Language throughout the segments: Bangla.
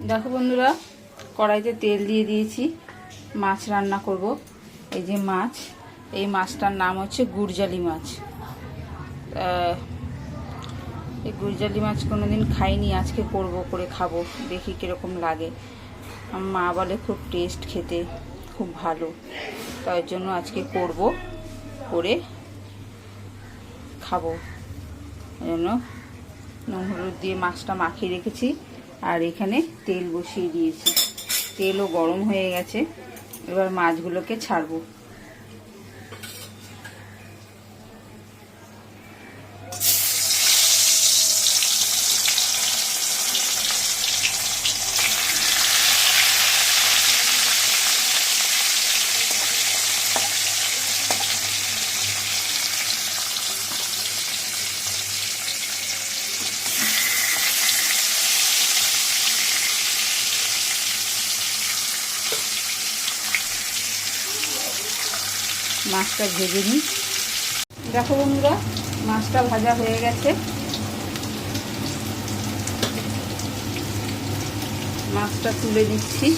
দেখো বন্ধুরা, কড়াইতে তেল দিয়ে দিয়েছি। মাছ রান্না করব। এই যে মাছ, এই মাছটার নাম হচ্ছে গুরজালি মাছ। এই গুরজালি মাছ কোনো দিন খাইনি, আজকে করব, করে খাব, দেখি কীরকম লাগে। মা বলে খুব টেস্ট খেতে খুব ভালো। তার জন্য আজকে করব, করে খাব। জন্য নুন হলুদ দিয়ে মাছটা মাখিয়ে রেখেছি। আর এখানে তেল বসিয়ে দিয়েছি। তেলও গরম হয়ে গেছে। এবার মাছগুলোকে ছাড়বো। মাছটা ভেজে নিই। দেখো বন্ধুরা, মাছটা ভাজা হয়ে গেছে। মাছটা তুলে দিচ্ছি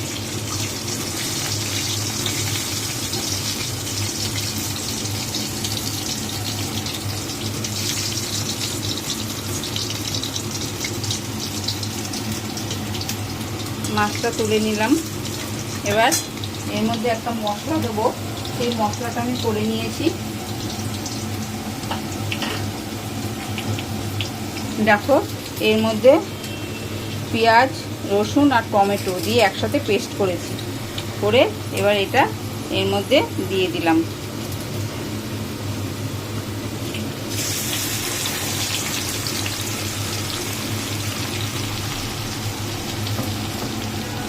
মাছটা তুলে নিলাম। এবার এর মধ্যে একটা মশলা দেবো। সেই মশলাটা আমি করে নিয়েছি। দেখো, এর মধ্যে পেঁয়াজ, রসুন আর টমেটো দিয়ে একসাথে পেস্ট করেছি। করে এবার এটা এর মধ্যে দিয়ে দিলাম।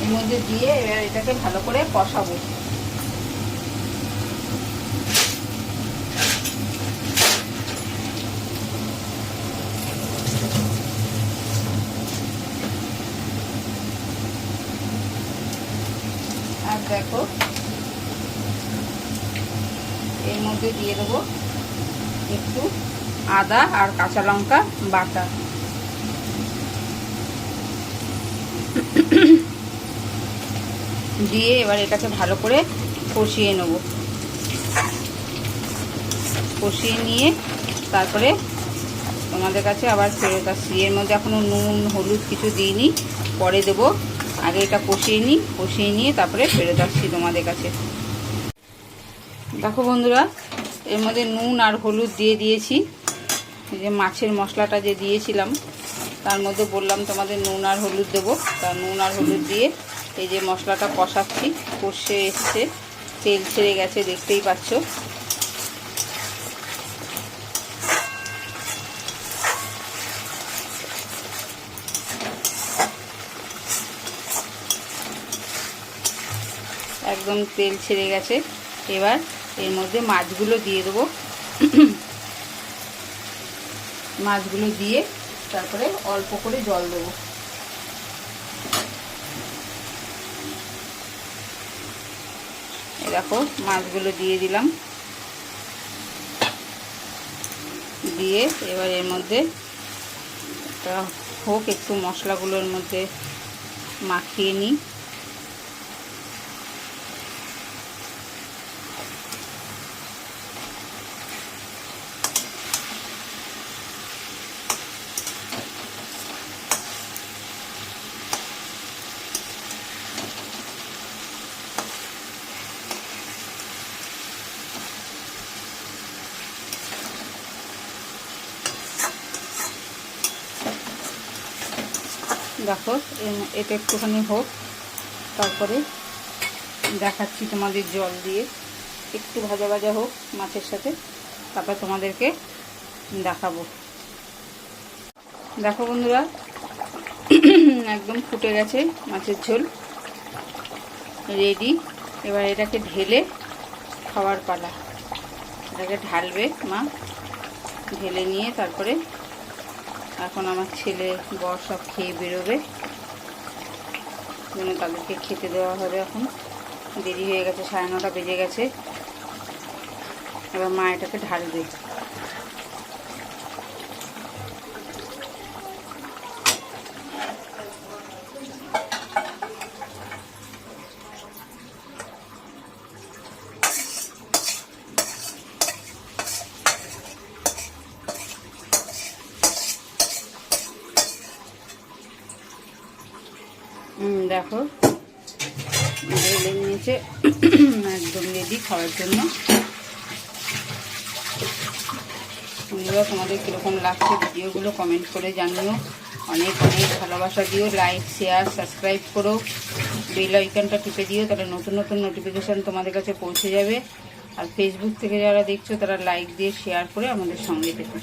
এর মধ্যে দিয়ে এবার এটাকে ভালো করে কষাবো। দেখো। এর মধ্যে দিয়ে দেবো একটু আদা আর কাঁচা লঙ্কা বাটা। দিয়ে এবার এটাকে ভালো করে কষিয়ে নেব। কষিয়ে নিয়ে তারপরে তোমাদের কাছে আবার ফেরত আসছি। এর মধ্যে এখনও নুন, হলুদ কিছু দিইনি। পরে দেবো আগে এটা কষিয়ে নিই, কষিয়ে নিয়ে তারপরে ফেরত আসছি তোমাদের কাছে। দেখো বন্ধুরা, এর মধ্যে নুন আর হলুদ দিয়ে দিয়েছি। যে মাছের মশলাটা যে দিয়েছিলাম, তার মধ্যে বললাম তোমাদের নুন আর হলুদ দেবো। তার নুন আর হলুদ দিয়ে এই যে মশলাটা কষাচ্ছি, কষে এসছে। তেল ছেড়ে গেছে, দেখতেই পাচ্ছ। একদম তেল ছেড়ে গেছে। এবার এর মধ্যে মাছগুলো দিয়ে দেবো। মাছগুলো দিয়ে তারপরে অল্প করে জল দেবো। দেখো, মাছগুলো দিয়ে দিলাম। দিয়ে এবার এর মধ্যে হোক, একটু মশলাগুলোর মধ্যে মাখিয়ে নিই। দেখো এটা একটুখানি হোক, তারপরে দেখাচ্ছি তোমাদের জল দিয়ে। একটু ভাজা ভাজা হোক মাছের সাথে, তারপর তোমাদেরকে দেখাবো। দেখো বন্ধুরা, একদম ফুটে গেছে মাছের ঝোল। রেডি। এবার এটাকে ঢেলে খাওয়ার পালা। এটাকে ঢালবে মা। ঢেলে নিয়ে তারপরে এখন আমার ছেলে বর সব খেয়ে বেরোবে। জন্য তাদেরকে খেতে দেওয়া হবে এখন। দেরি হয়ে গেছে, সাড়ে নটা বেজে গেছে। এবার মা এটাকে ঢালবে দেখো। নিয়েছে, একদম রেডি খাওয়ার জন্য। বন্ধুরা, তোমাদের কীরকম লাগছে ভিডিওগুলো কমেন্ট করে জানিও। অনেক অনেক ভালোবাসা দিও। লাইক শেয়ার সাবস্ক্রাইব করো। বেল আইকনটা টিপে দিও, তাহলে নতুন নতুন নোটিফিকেশান তোমাদের কাছে পৌঁছে যাবে। আর ফেসবুক থেকে যারা দেখছ, তারা লাইক দিয়ে শেয়ার করে আমাদের সঙ্গে থেকো।